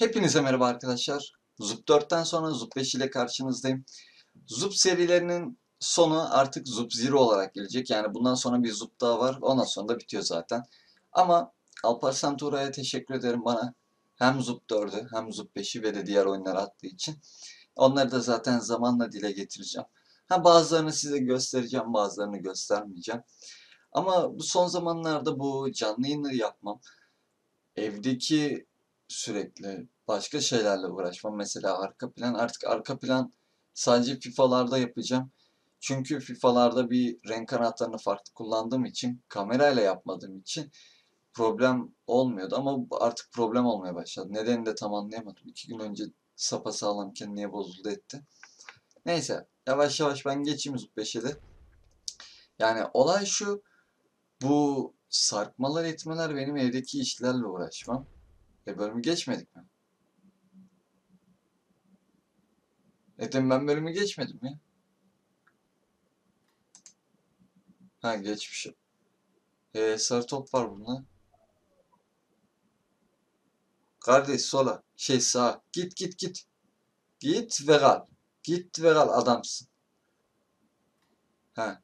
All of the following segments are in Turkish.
Hepinize merhaba arkadaşlar. Zup 4'ten sonra Zup 5 ile karşınızdayım. Zup serilerinin sonu artık Zup Zero olarak gelecek. Yani bundan sonra bir Zup daha var. Ondan sonra da bitiyor zaten. Ama Alparslan Tuğra'ya teşekkür ederim bana. Hem Zup 4'ü hem Zup 5'i ve de diğer oyunları attığı için. Onları da zaten zamanla dile getireceğim. Ha bazılarını size göstereceğim, bazılarını göstermeyeceğim. Ama bu son zamanlarda bu canlı yayınları yapmam, evdeki sürekli başka şeylerle uğraşmam. Mesela arka plan, artık arka plan sadece FIFA'larda yapacağım. Çünkü FIFA'larda bir renk kanatlarını farklı kullandığım için, kamerayla yapmadığım için problem olmuyordu. Ama artık problem olmaya başladı. Nedenini de tam anlayamadım. İki gün önce sapasağlamken niye bozuldu etti. Neyse yavaş yavaş ben geçeyim Zup 5'e de. Yani olay şu. Bu sarkmalar etmeler benim evdeki işlerle uğraşmam. E bölümü geçmedik mi? Demin ben bölümü geçmedim ya. Ha geçmişim. E sarı top var bunda. Kardeş sola. Şey sağa. Git git git. Git ve kal. Git ve kal adamsın. Ha.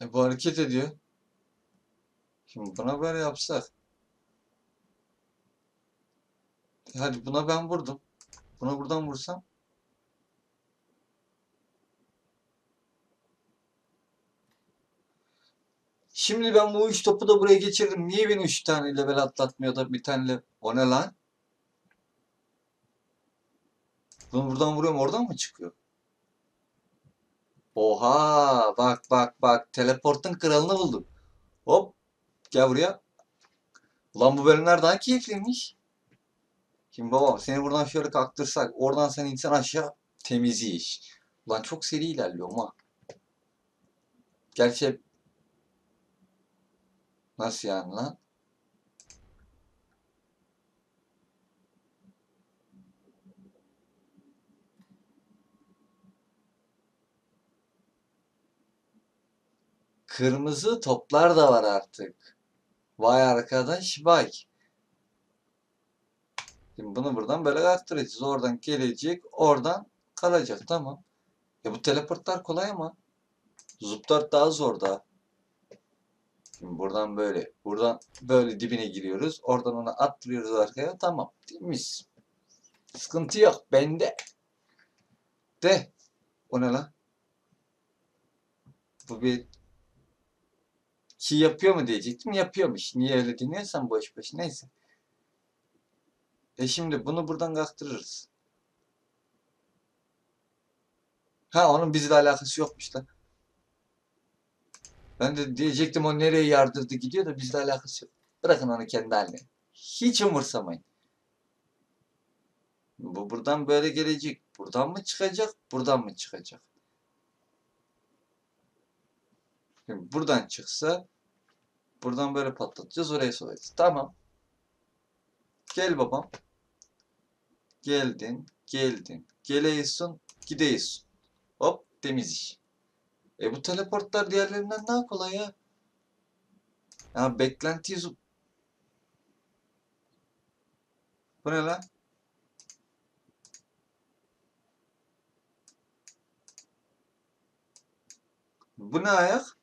E bu hareket ediyor. Şimdi buna böyle yapsak. E hadi buna ben vurdum. Buna buradan vursam. Şimdi ben bu üç topu da buraya geçirdim. Niye beni üç tane level atlatmıyor da bir tane level... O ne lan? Bunu buradan vuruyorum oradan mı çıkıyor? Oha bak bak bak teleportun kralını buldum. Hop gel buraya. Ulan bu bölümler daha keyifliymiş. Şimdi babam seni buradan şöyle kalktırsak oradan sen insan aşağı temiz iş. Ulan çok seri ilerliyor ama. Gerçi hep- Nasıl yani lan? Kırmızı toplar da var artık. Vay arkadaş vay. Şimdi bunu buradan böyle kalktıracağız. Oradan gelecek, oradan kalacak. Tamam. Ya bu teleportlar kolay ama. 4 daha zor da. Şimdi buradan böyle, buradan böyle dibine giriyoruz. Oradan onu attırıyoruz arkaya. Tamam. Temiz. Sıkıntı yok. Bende. De. O ne lan? Bu bir ki yapıyor mu diyecektim. Yapıyormuş. Niye öyle dinliyorsan boş boş. Neyse. E şimdi bunu buradan kalktırırız. Ha onun bizle alakası yokmuş da. Ben de diyecektim o nereye yardırdı gidiyor da bizle alakası yok. Bırakın onu kendi haline. Hiç umursamayın. Bu buradan böyle gelecek. Buradan mı çıkacak? Buradan mı çıkacak? Şimdi buradan çıksa buradan böyle patlatacağız oraya soyacağız. Tamam. Gel babam. Geldin, geldin. Geleyisun, gideyisun. Hop, temiz iş. E bu teleportlar diğerlerinden daha kolay ya. Ya beklenti zu- Bu ne lan? Bu ne ayak?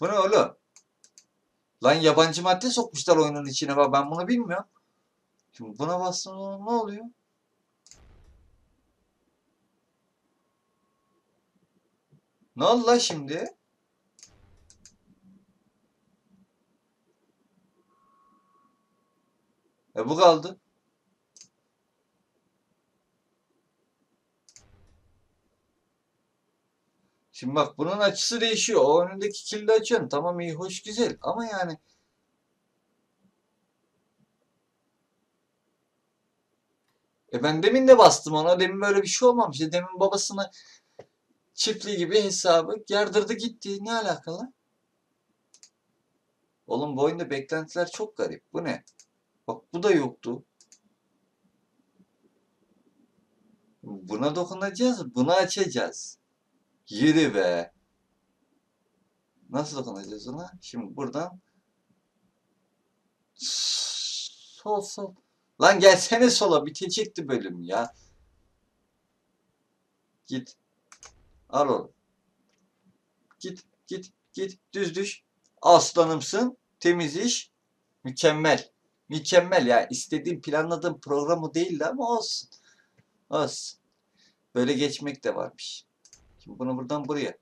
Bu ne oğlum? Lan yabancı madde sokmuşlar oyunun içine ben bunu bilmiyorum. Şimdi buna bastım ne oluyor? Ne oldu lan şimdi? E bu kaldı. Şimdi bak bunun açısı değişiyor. O önündeki kilidi açıyorsun. Tamam iyi hoş güzel ama yani E ben demin de bastım ona. Demin böyle bir şey olmamıştı. Demin babasını çiftliği gibi hesabı yardırdı gitti. Ne alakalı? Oğlum bu oyunda beklentiler çok garip. Bu ne? Bak bu da yoktu. Buna dokunacağız. Bunu açacağız. Yürü be. Nasıl dokunacağız ona? Şimdi buradan sol sol. Lan gelsene sola bitecekti bölüm ya. Git. Al oğlum. Git git git düz düş. Aslanımsın. Temiz iş. Mükemmel. Mükemmel ya. İstediğim planladığım programı değildi ama olsun. Olsun. Böyle geçmek de varmış. Şimdi bunu buradan buraya.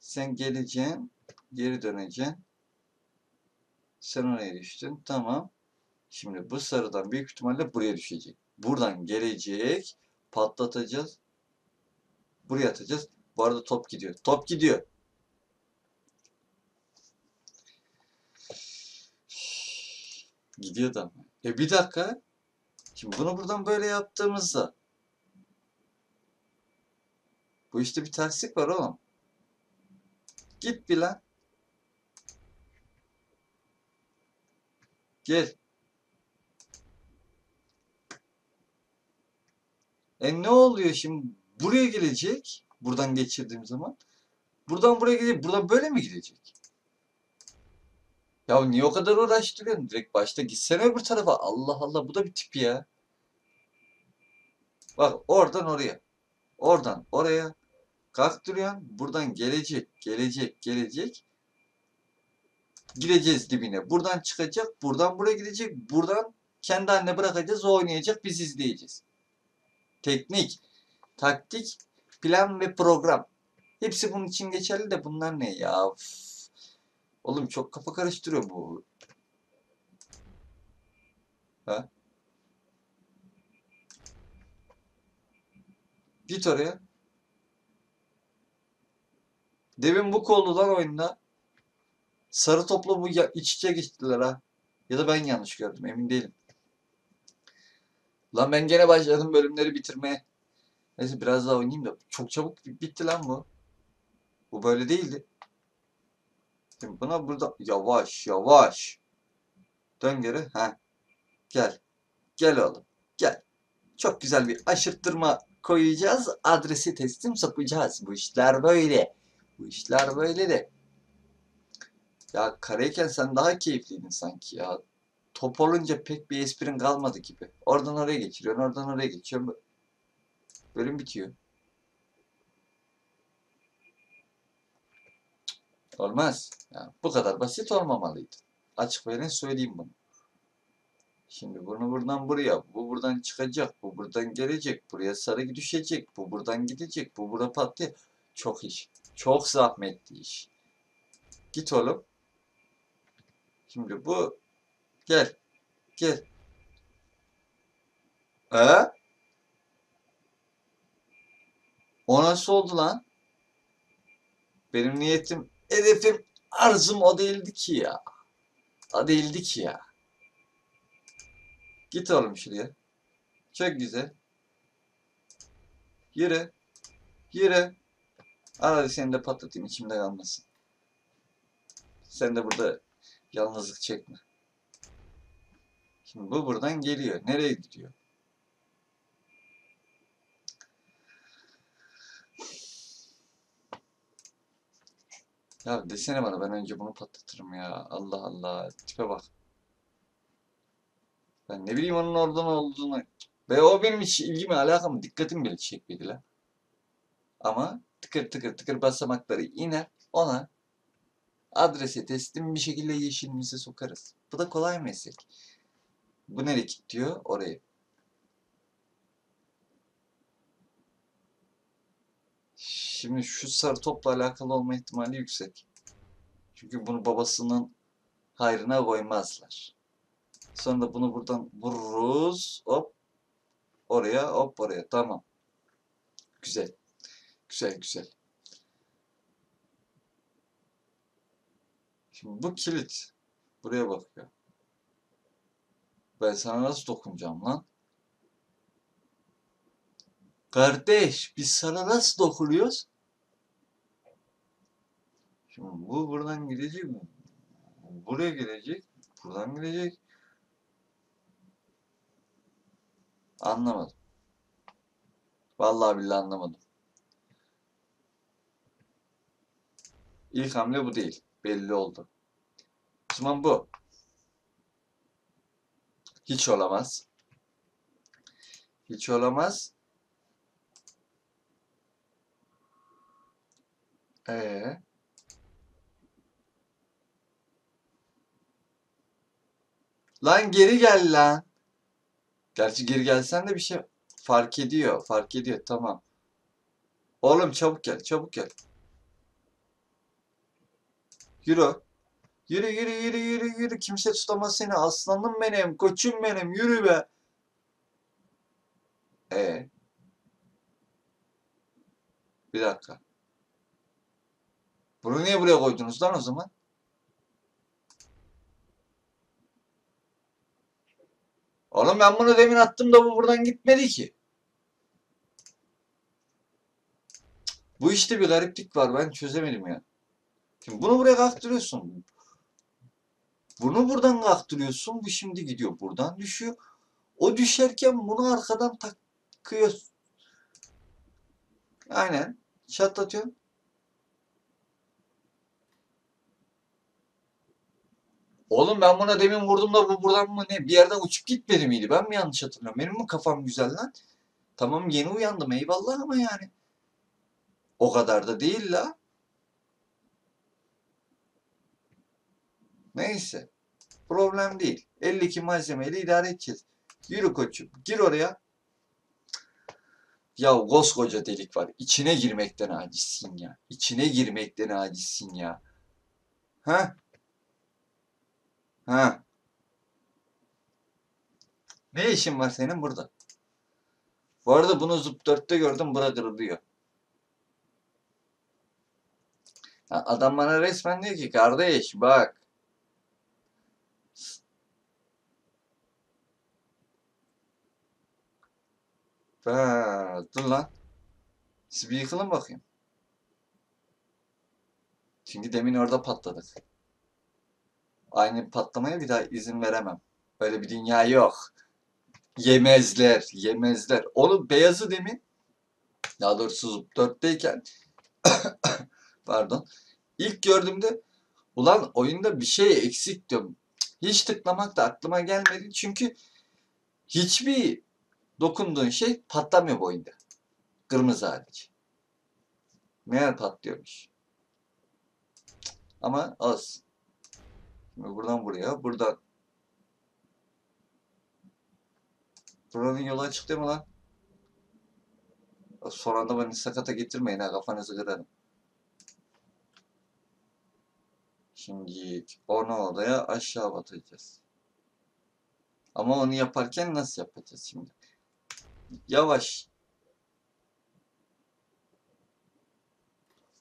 Sen geleceksin. Geri döneceksin. Sen oraya düştün. Tamam. Şimdi bu sarıdan büyük ihtimalle buraya düşecek. Buradan gelecek. Patlatacağız. Buraya atacağız. Bu arada top gidiyor. Top gidiyor. Gidiyor da. E bir dakika. Şimdi bunu buradan böyle yaptığımızda bu işte bir terslik var oğlum. Git bir lan. Gel. E ne oluyor şimdi? Buraya gelecek. Buradan geçirdiğim zaman. Buradan buraya gelecek. Buradan böyle mi gidecek? Ya niye o kadar uğraştırıyorsun? Direkt başta gitsene öbür tarafa. Allah Allah bu da bir tip ya. Bak oradan oraya. Oradan oraya. Kalktırıyorsun. Buradan gelecek, gelecek, gelecek. Gireceğiz dibine. Buradan çıkacak. Buradan buraya gidecek. Buradan kendi haline bırakacağız. O oynayacak. Biz izleyeceğiz. Teknik, taktik, plan ve program. Hepsi bunun için geçerli de bunlar ne ya? Üf. Oğlum çok kafa karıştırıyor bu. Ha? Git oraya. Demin bu kollular oyunda. Sarı topla bu iç içe geçtiler ha. Ya da ben yanlış gördüm emin değilim. Lan ben gene başladım bölümleri bitirmeye. Neyse biraz daha oynayayım da. Çok çabuk bitti lan bu. Bu böyle değildi. Şimdi buna burada yavaş yavaş. Dön geri. Ha. Gel. Gel oğlum. Gel. Çok güzel bir aşırttırma koyacağız. Adresi teslim sokacağız. Bu işler böyle. Bu işler böyle de. Ya kareyken sen daha keyifliydin sanki ya. Top olunca pek bir esprin kalmadı gibi. Oradan oraya geçiriyorsun, oradan oraya geçiyorsun. Bölüm bitiyor. Olmaz. Yani bu kadar basit olmamalıydı. Açık ve net söyleyeyim bunu. Şimdi bunu buradan buraya, bu buradan çıkacak, bu buradan gelecek, buraya sarı düşecek, bu buradan gidecek, bu burada patlayacak. Çok iş. Çok zahmetli iş. Git oğlum. Şimdi bu gel. Gel. He? O nasıl oldu lan? Benim niyetim, hedefim, arzum o değildi ki ya. O değildi ki ya. Git oğlum şuraya. Çok güzel. Yürü. Yürü. Al hadi seni de patlatayım içimde kalmasın. Sen de burada yalnızlık çekme. Şimdi bu buradan geliyor. Nereye gidiyor? Ya desene bana ben önce bunu patlatırım ya. Allah Allah. Tipe bak. Ben ne bileyim onun oradan olduğunu. Ve o benim hiç ilgimi alakamı dikkatimi bile çekmedi lan. Ama tıkır tıkır tıkır basamakları iner ona adrese teslim bir şekilde yeşilimize sokarız. Bu da kolay meslek. Bu nereye gidiyor? Oraya. Şimdi şu sarı topla alakalı olma ihtimali yüksek. Çünkü bunu babasının hayrına koymazlar. Sonra da bunu buradan vururuz. Hop. Oraya hop oraya. Tamam. Güzel. Güzel güzel. Şimdi bu kilit. Buraya bakıyor. Ben sana nasıl dokunacağım lan? Kardeş biz sana nasıl dokunuyoruz? Şimdi bu buradan gidecek mi? Buraya gelecek. Buradan gidecek. Anlamadım. Vallahi billahi anlamadım. İlk hamle bu değil. Belli oldu. O zaman bu. Hiç olamaz. Hiç olamaz. Ee. Lan geri gel lan. Gerçi geri gelsen de bir şey fark ediyor. Fark ediyor. Tamam. Oğlum çabuk gel. Çabuk gel. Yürü. Yürü yürü yürü yürü yürü. Kimse tutamaz seni. Aslanım benim. Koçum benim. Yürü be. Ee. Bir dakika. Bunu niye buraya koydunuz lan o zaman? Oğlum ben bunu demin attım da bu buradan gitmedi ki. Bu işte bir gariplik var. Ben çözemedim ya. Şimdi bunu buraya kalktırıyorsun. Bunu buradan kalktırıyorsun. Bu şimdi gidiyor. Buradan düşüyor. O düşerken bunu arkadan takıyorsun. Aynen. Çatlatıyorsun. Oğlum ben buna demin vurdum da bu buradan mı ne? Bir yerden uçup gitmedi miydi? Ben mi yanlış hatırlıyorum? Benim mi kafam güzel lan? Tamam yeni uyandım eyvallah ama yani. O kadar da değil la. Neyse. Problem değil. 52 malzemeyle idare edeceğiz. Yürü koçum. Gir oraya. Ya koskoca delik var. İçine girmekten acizsin ya. İçine girmekten acizsin ya. Ha? Ha. Ne işin var senin burada? Bu arada bunu Zup 4'te gördüm. Bura kırılıyor. Adam bana resmen diyor ki kardeş bak. Ha, dur lan. Siz bir yıkılın bakayım. Çünkü demin orada patladık. Aynı patlamaya bir daha izin veremem. Öyle bir dünya yok. Yemezler, yemezler. Onun beyazı demin, daha doğrusu 4'teyken, pardon, ilk gördüğümde, ulan oyunda bir şey eksik diyorum. Hiç tıklamak da aklıma gelmedi. Çünkü hiçbir dokunduğun şey patlamıyor bu oyunda. Kırmızı hariç. Meğer patlıyormuş. Ama az. Şimdi buradan buraya, buradan. Buranın yolu açık değil mi lan? Son anda beni sakata getirmeyin ha kafanızı kırarım. Şimdi onu odaya aşağı batacağız. Ama onu yaparken nasıl yapacağız şimdi? Yavaş.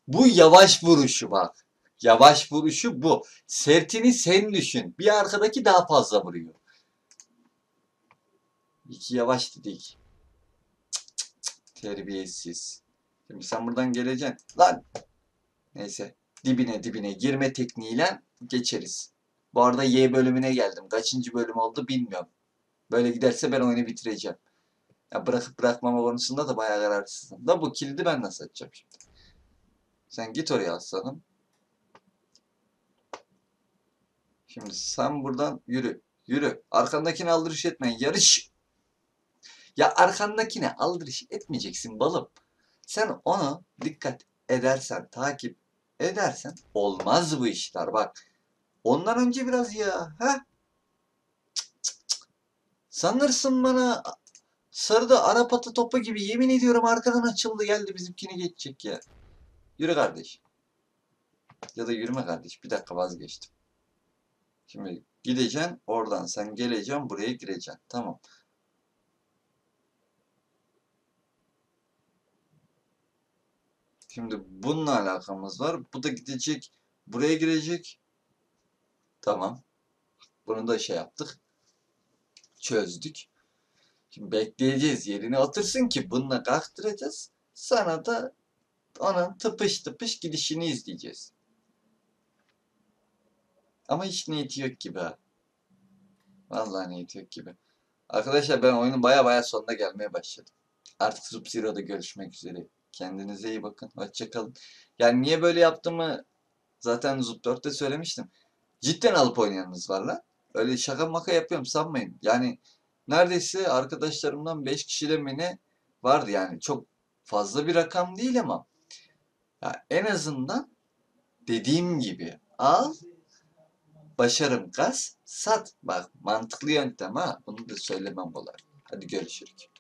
Bu yavaş vuruşu bak. Yavaş vuruşu bu. Sertini sen düşün. Bir arkadaki daha fazla vuruyor. İki yavaş dedik. Cık cık cık. Terbiyesiz. Şimdi sen buradan geleceksin. Lan. Neyse. Dibine dibine girme tekniğiyle geçeriz. Bu arada Y bölümüne geldim. Kaçıncı bölüm oldu bilmiyorum. Böyle giderse ben oyunu bitireceğim. Ya bırakıp bırakmama konusunda da bayağı kararsızım. Da bu kilidi ben nasıl açacağım şimdi? Sen git oraya aslanım. Şimdi sen buradan yürü. Yürü. Arkandakine aldırış etmeyin. Yarış. Ya arkandakine aldırış etmeyeceksin balım. Sen onu dikkat edersen, takip edersen olmaz bu işler bak. Ondan önce biraz ya. Ha? Sanırsın bana sarıda Arap atı topu gibi yemin ediyorum arkadan açıldı geldi bizimkini geçecek ya. Yürü kardeş. Ya da yürüme kardeş. Bir dakika vazgeçtim. Şimdi gideceksin oradan sen geleceksin buraya gireceksin. Tamam. Şimdi bununla alakamız var. Bu da gidecek. Buraya girecek. Tamam. Bunu da şey yaptık. Çözdük. Şimdi bekleyeceğiz. Yerine otursun ki bununla kalktıracağız. Sana da onun tıpış tıpış gidişini izleyeceğiz. Ama hiç niyeti yok gibi ha. Vallahi niyeti yok gibi. Arkadaşlar ben oyunun baya baya sonuna gelmeye başladım. Artık Sub-Zero'da görüşmek üzere. Kendinize iyi bakın. Hoşçakalın. Yani niye böyle yaptığımı Zaten Zup 4'te söylemiştim. Cidden alıp oynayanınız var lan. Öyle şaka maka yapıyorum sanmayın. Yani neredeyse arkadaşlarımdan 5 kişide mi ne vardı yani. Çok fazla bir rakam değil ama ya en azından dediğim gibi al, başarım kas, sat. Bak mantıklı yöntem ha. Bunu da söylemem kolay. Hadi görüşürüz.